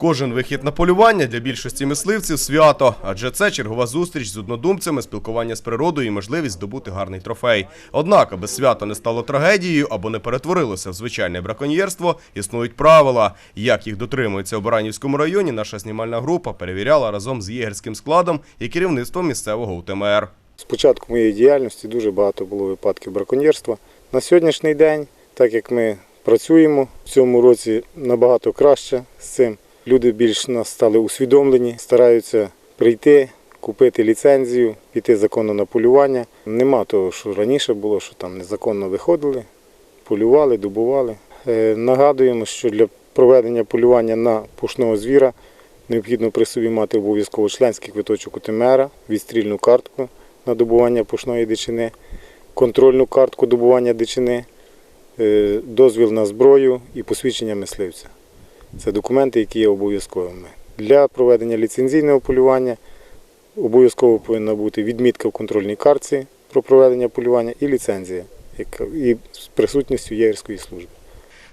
Кожен вихід на полювання для більшості мисливців свято, адже це чергова зустріч з однодумцями, спілкування з природою і можливість здобути гарний трофей. Однак, аби свято не стало трагедією або не перетворилося в звичайне браконьєрство, існують правила. Як їх дотримуються у Баранівському районі, наша знімальна група перевіряла разом з єгерським складом і керівництвом місцевого УТМР. З початку моєї діяльності дуже багато було випадків браконьєрства. На сьогоднішній день, так як ми працюємо в цьому році набагато краще з цим. Люди більш нас стали усвідомлені, стараються прийти, купити ліцензію, піти законно на полювання. Нема того, що раніше було, що там незаконно виходили, полювали, добували. Е, Нагадуємо, що для проведення полювання на пушного звіра необхідно при собі мати обов'язково членський квиточок УТМР, відстрільну картку на добування пушної дичини, контрольну картку добування дичини, е, дозвіл на зброю і посвідчення мисливця. Це документи, які є обов'язковими. Для проведення ліцензійного полювання обов'язково повинна бути відмітка в контрольній картці про проведення полювання і ліцензія, яка і з присутністю єгерської служби.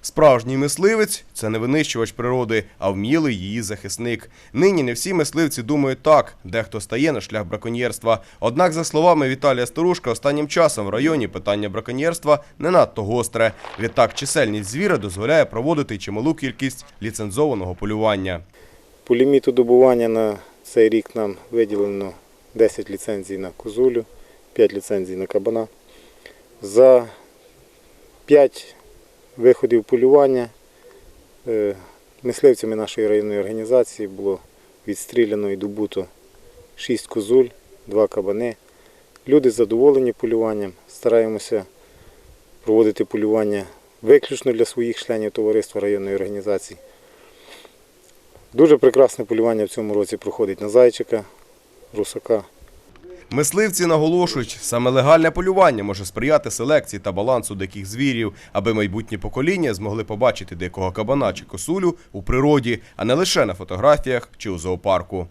Справжній мисливець це не винищувач природи, а вмілий її захисник. Нині не всі мисливці думають так, дехто стає на шлях браконьєрства. Однак, за словами Віталія Старушка, останнім часом в районі питання браконьєрства не надто гостре. Відтак, чисельність звіра дозволяє проводити чималу кількість ліцензованого полювання. По ліміту добування на цей рік нам виділено 10 ліцензій на козулю, 5 ліцензій на кабана. За 5 виходів полювання е, мисливцями нашої районної організації було відстріляно і добуто 6 козуль, 2 кабани. Люди задоволені полюванням. Стараємося проводити полювання виключно для своїх членів товариства районної організації. Дуже прекрасне полювання в цьому році проходить на зайчика, русака. Мисливці наголошують, саме легальне полювання може сприяти селекції та балансу диких звірів, аби майбутні покоління змогли побачити дикого кабана чи косулю у природі, а не лише на фотографіях чи у зоопарку.